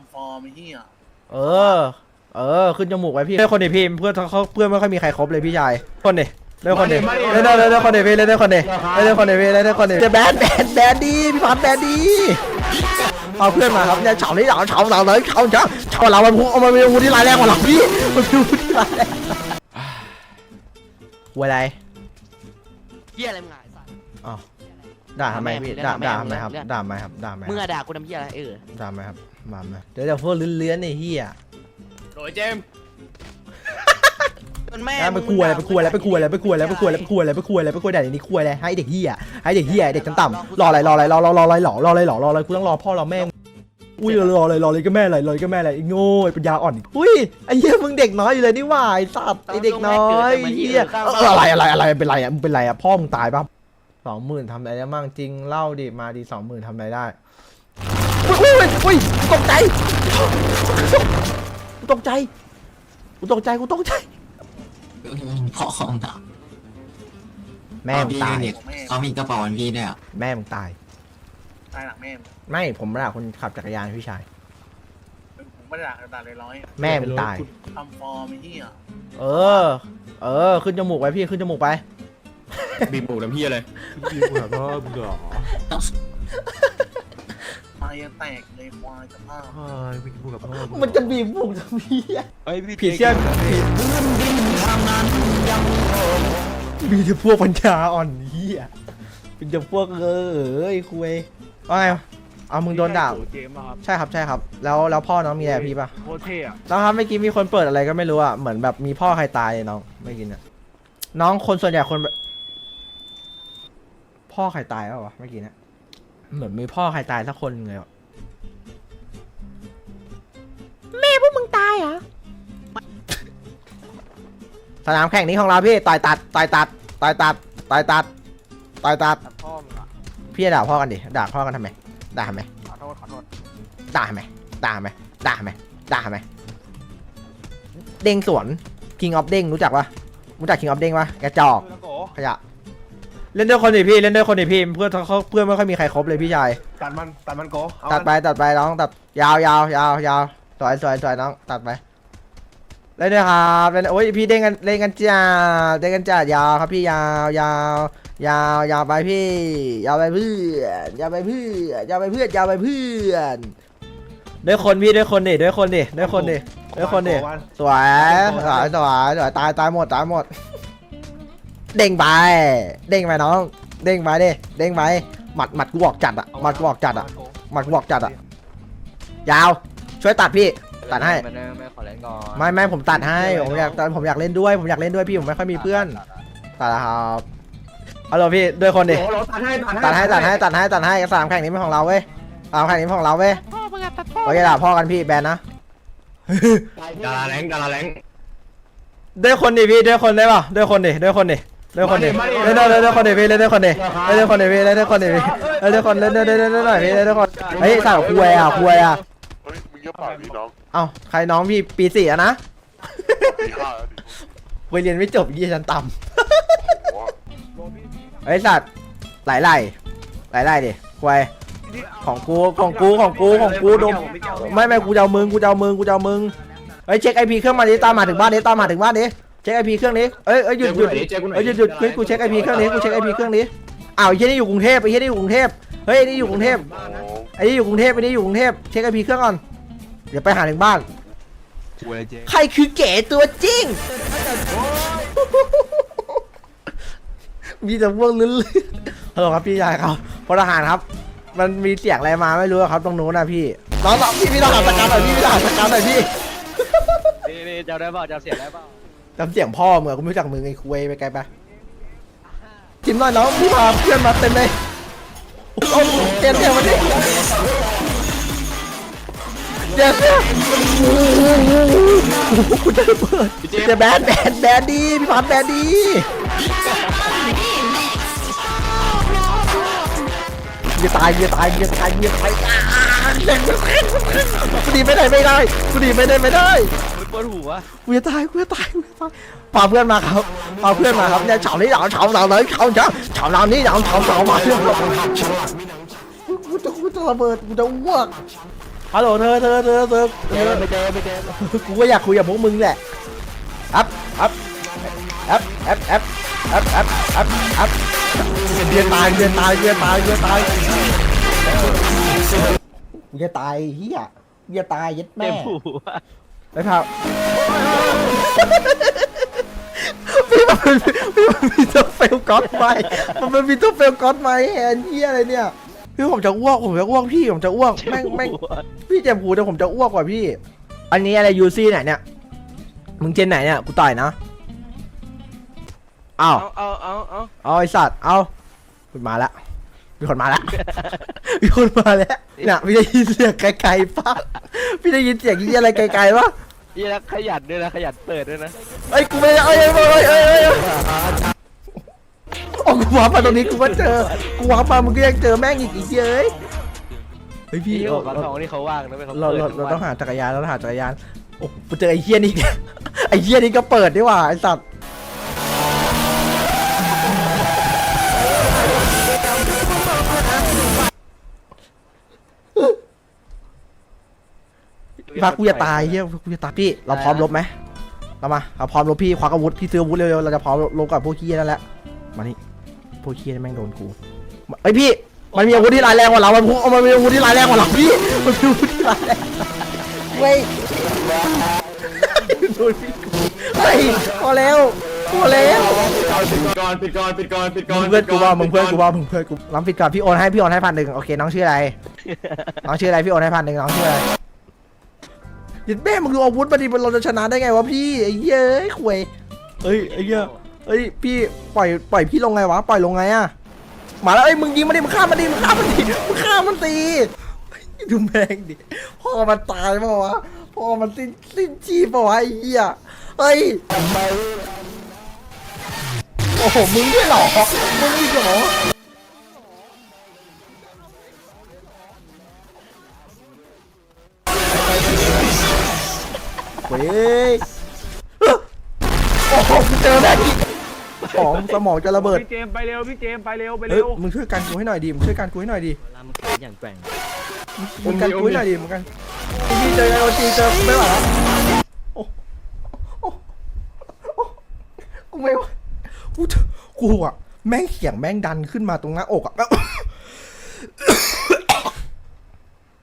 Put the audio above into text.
ำฟอร์มไอ้เหี้ยเออ เออ ขึ้นจมูกไว้พี่เล่นคนดิพี่เพื่อนเขาเพื่อนไม่ค่อยมีใครครบเลยพี่ชายคนดิเล่นคนดิเล่นเล่นเล่นคนดิพี่เล่นเล่นคนดิเล่นเล่นคนดิพี่เล่นเล่นคนดิจะแบนแบนแบนดีพี่พันแบนดีเอาเพื่อนมาครับเนี่ยเฉานี่เฉาเฉาเฉาเลยเฉาเฉาเฉาเรามันพูเอามันเป็นอาวุธที่ร้ายแรงกว่าเราพี่มันเป็นอาวุธที่ร้ายแรงวัวอะไรเหี้ยอะไรมึงอะไอ้สัตว์อ๋อ ด่าทำไมพี่ด่าด่าทำไมครับด่าทำไมครับด่าทำไมมึงอะด่ากูทำเหี้ยอะไรเออด่าทำไมครับด่าทำไมเดี๋ยวเดี๋ยวพวกเลื้อนๆไอ้เหี้ยโดยเจมส์มันแม่ไปคุยอะไรไปคุยอะไรไปคุยอะไรไปคุยอะไรไปคุยอะไรไปคุยอะไรไปคุยอะไรไปคุยอะไรนี่คุยอะไรให้เด็กเฮียให้เด็กเฮียเด็กต่ำๆรออะไรรออะไรรอรอรออะไรหรอรออะไรหรอรออะไรกูต้องรอพ่อรอแม่อุ้ยรออะไรรออะไรก็แม่อะไรรออะไรก็แม่อะไรโง่ปัญญาอ่อนอุ้ยไอ้เหี้ยมึงเด็กน้อยอยู่เลยนี่หว่าไอ้สัตว์ไอ้เด็กน้อยเฮียอะไรอะไรอะไรเป็นไรอะมึงเป็นไรอะพ่อมึงตายป่ะ สองหมื่นทำอะไรได้มั่งจริงเล่าดิมาดีสองหมื่นทำอะไรได้อุ้ยอุ้ยอุ้ยตกใจกูตกใจกูตกใจกูตกใจพ่อของหนักแม่มึงตายพี่เนี่ยเขามีกระเป๋าวันพี่ด้วยอะแม่มึงตายตายหลังแม่มไม่ผมด่าคนขับจักรยานพี่ชายผมไม่ได้ด่าด่าเลยร้อยแม่มึงตายทำฟอร์มไอ้เหี้ยเออ เออ ขึ้นจมูกไว้พี่ขึ้นจมูกไป บีบหมูน้ำพี่เลยตายยังแตกเลยควายสภาพมันจะบีบมุกทำพี่เฮ้ยพี่ผีเสื้อผีมีแต่พวกปัญญาอ่อนเฮียเป็นแต่พวกเออเอ้ยคุยว่าไงเอามึงโดนด่าเจมส์อะครับใช่ครับใช่ครับ แล้วแล้วพ่อน้องมีอะไรกับพี่ปะโคตรเท่อะแล้วครับเมื่อกี้มีคนเปิดอะไรก็ไม่รู้อะเหมือนแบบมีพ่อใครตายเลยน้องไม่อกินอะน้องคนส่วนใหญ่คนแบบ พ่อใครตายแล้ววะเมื่อกี้เนะเหมือนมีพ่อใครตายสักคนหนึ่งเลยอะแม่พวกมึงตายเหรอ สนามแข่งนี้ของเราพี่ต่อยตัดต่อยตัดต่อยตัดต่อยตัดต่อยตัดพ่อมึงอะพี่จะด่าพ่อกันดิด่าพ่อกันทำไมด่าทำไมขอโทษขอโทษด่าทำไมด่าทำไมด่าทำไมด่าทำไมเด้งสวน King of เด้งรู้จักปะรู้จัก King of เด้งปะแกจอกแล้วโกขยะ เล่นด้วยคนดิพี่เล่นด้วยคนดิพี่เพื่อนเขาเพื่อนไม่ค่อยมีใครครบเลยพี่ชายตัดมันตัดมันโกเอาตัดไปตัดไปน้องตัดยาวยาวยาวยาวสวยสวยสวยน้องตัดไปเล่นด้วยครับเล่นโอ้ยพี่เด้งกันเล่นกันจ้าเด้งกันจ้ายาวครับพี่ยาวยาวยาวยาวไปพี่ยาวไปเพื่อนยาวไปเพื่อนยาวไปเพื่อนยาวไปเพื่อนด้วยคนพี่ด้วยคนดิด้วยคนดิด้วยคนดิด้วยคนดิสวยสวยสวยสวยตายตายหมดตายหมด เด้งไป เด้งไปน้อง เด้งไปดิเด้งไปหมัดหมัดกูบอกจัดอะหมัดกูบอกจัดอะหมัดกูบอกจัดอะยาว ช่วยตัดพี่ ตัดให้ ไม่ไม่ขอเล่นก่อนไม่ไม่ผมตัดให้ ผมอยากผมอยากเล่นด้วย ผมอยากเล่นด้วยพี่ผมไม่ค่อยมีเพื่อน ตัดแล้วครับฮัลโหลพี่ด้วยคนดิโอ้โหตัดให้ตัดให้ตัดให้ตัดให้ตัดให้สามแข่งนี้เป็นของเราเว้ยสามแข่งนี้เป็นของเราเว้ยโอเคด่าพ่อกันพี่แบนนะดาราแรงดาราแรงด้วยคนดิพี่ด้วยคนได้ป่ะด้วยคนดิด้วยคนดิ ด้วยคนดิเล่นด้วยเล่นด้วยคนดิพี่เล่นด้วยคนดิเล่นด้วยคนดิพี่เล่นด้วยคนดิพี่เล่นด้วยคนเล่นด้วยเล่นด้วยเล่นด้วยพี่เล่นด้วยคนเฮ้ยสาวคุยอะคุยอะเฮ้ยมึงอย่าปากดีน้องเอ้าใครน้องพี่ปีสี่อะนะปีห้าแล้วดิคุยเรียนไม่จบยี่ชั้นต่โอ้โหำเฮ้ยสัตว์ไหลไหลไหลไหลดิคุยของกูของกูของกูของกูดมไม่ไม่กูจะเอามึงกูจะเอามึงกูจะเอามึงเฮ้ยเช็คไอพีเครื่องมาดิตามมาถึงบ้านดิตามมาถึงบ้านดิ เช็คไอพีเครื่องนี้เอ้ยเอ้ยหยุดหยุดเจ๊กูหน่เอ้อยยหยุดหยุดเฮ้ยกูเช็คไอพีเครื่องนี้กูเช็คไอพีเครื่องนี้อ้าวไอ้เหี้ยนี่อยู่กรุงเทพไอ้เหี้ยนี่อยู่กรุงเทพเฮ้ยไอ้นี่อยู่กรุงเทพไอ้นี่อยู่กรุงเทพไอ้นี่อยู่กรุงเทพเช็คไอพีเครื่องก่อนเดี๋ยวไปหาถึงบ้านกูเลยเจ๊ใครคือเก๋ตัวจริง มีแต่พวกลื่นๆฮัลโหลครับพี่ชายครับพลทหารครับ มันมีเสียงอะไรมาไม่รู้อะครับตรงนู้นนะพี่น้องๆพี่พี่ต้องหาสกัดหน่อยพี่พี่ต้องหาสกัดหน่อยพี่ นี่นี่จะได้เปล่าจะเสียได้เปล่า จำเสียงพ่อมึงอะกูไม่รู้จักมึงไอ้คุยไปไกลไปจิมหน่อยน้องพี่พาเพื่อนมาเต็มเลยโอ้โหเต็มเต็มวันนี้เดี๋ยวเดี๋ยโอ้โหกูจะระเบิดจะแบนแบนแบนดีพี่พันแบนดีอย่าตายอย่าตายอย่าตายอย่าตายเด็กมันขึ้นมันขึ้นกูดีไม่ได้ไม่ได้กูดีไม่ได้ไม่ได้ ปวดหัวกูจะตายกูจะตายกูจะตายพาเพื่อนมาครับพาเพื่อนมาครับเนี่ยเฉานี่เหลาเฉาเหลาเลยเฉาเฉาเฉาเหลานี่เหลาเฉาเหลามาเรื่องกูจะกูจะระเบิดกูจะอ้วกฮัลโหลเธอเธอเธอเธอเธอไปเจอไปเจอกูก็อยากคุยกับพวกมึงแหละอัพอัพอัพอัพอัพอัพอัพอัพอัพเดือนตายเดือนตายเดือนตายเดือนตายกูจะตายเฮียกูจะตายยัดเจ็แม่บหูอะ ไปเผาพี่มันพี่มันมีตัวเฟลก๊อตไหมมันมีตัวเฟลก๊อตไหมแฮนเฮียอะไรเนี่ยพี่ผมจะอ้วกผมจะอ้วกพี่ผมจะอ้วกแม่งแม่งเจ็บหูอะพี่เจ็บหูแต่ผมจะอ้วกกว่าพี่ อันนี้อะไรยูซี่ไหนเนี่ยมึงเจนไหนเนี่ยกูต่อยนะอ้าวเอาเอาเอาเอาเอาไอสัตว์เอาคุณมาแล้วมีคนมาแล้วมีคนมาแล้วเนี่ยพี่ได้ยินเสียงไกลๆปะพี่ได้ยินเสียงยี่อะไรไกลๆปะ ยี่แล้วขยันด้วยนะขยันเปิดด้วยนะเอ้ยกูไม่ได้เอ้ยเอ้ยเอ้ยเอ้ยเอ้ยเอ้ยโอ้กูวาร์ปมาตรงนี้กูก็เจอ กูวาร์ปมามึงก็ยังเจอแม่งอีกอีกเย้ยเฮ้ยพี่พี่เราเขาทองนี่เขาว่างนะไม่เขาเราเปิดเราทุกเราวันต้องหาจักรยานเราต้องหาจักรยานโอ้กูเจอไอ้เฮี้ยนี่ไอ้เฮี้ยนี่ก็เปิดดีกว่าไอ้สัตว์ พี่พักกูจะตายเฮี้ยกูจะตายพี่เราพร้อมรบไหมเรามาเราพร้อมรบพี่ควักอาวุธพี่ซื้ออาวุธเร็วๆเราจะพร้อมรบกับพวกเฮี้ยนั่นแหละมานี่พวกเฮี้ยนี่แม่งโดนกูมาเอ้ยพี่มันมีอาวุธที่ร้ายแรงกว่าเรา มันพูมันมีอาวุธที่ร้ายแรงกว่าเราพี่ มันมีอาวุธที่ร้ายแรงเว้ยดูพี่เฮ้ยพอแล้วพอแล้วปิดก่อนปิดก่อนปิดก่อนปิดก่อนมึงเพื่อนกูว่ามึงเพื่อนกูว่ามึงเพื่อนกูน้องปิดก่อนพี่โอนให้พี่โอนให้พันหนึ่งโอเคน้องชื่ออะไร น้องชื่ออะไรพี่โอนให้พันหนึ่งน้องชื่ออะไร ยิดแม่มึงดูอาวุธมาดิเราจะชนะได้ไงวะพี่ไอ้เย้ยขวยเอ้ยไอ้เหี้ยเอ้ยพี่ปล่อยปล่อยพี่ลงไงวะปล่อยลงไงอะมาแล้วไอ้มึงยิงมาดิมึงฆ่ามันดิมึงฆ่ามันดิมึงฆ่ามันสิดูแม่งดิพ่อมันตายป่าวะพ่อมันสิ้นสิ้นชีพป่าวะไอ้เหี้ยเฮ้ยโอ้โหมึงด้วยหรอมึงอีกเหรอ ว้ยโอ้โหกูเจอแม่งอีกสมองสมองจะระเบิด พี่เจมส์ไปเร็วพี่เจมส์ไปเร็วไปเฮ้ยเร็วมึงช่วยกันกูให้หน่อยดิมึงช่วยกันกูให้หน่อยดิลามันเป็นอย่างแกว่งมึงกันกูให้หน่อยดิมึงกันพี่เจอกันโอจีเจอกูไม่ไหวแล้วโอ้โอ้โอ้กูไม่ไหวกูเจอกูอะแม่งเสียงแม่งดันขึ้นมาตรงหน้าอกอะ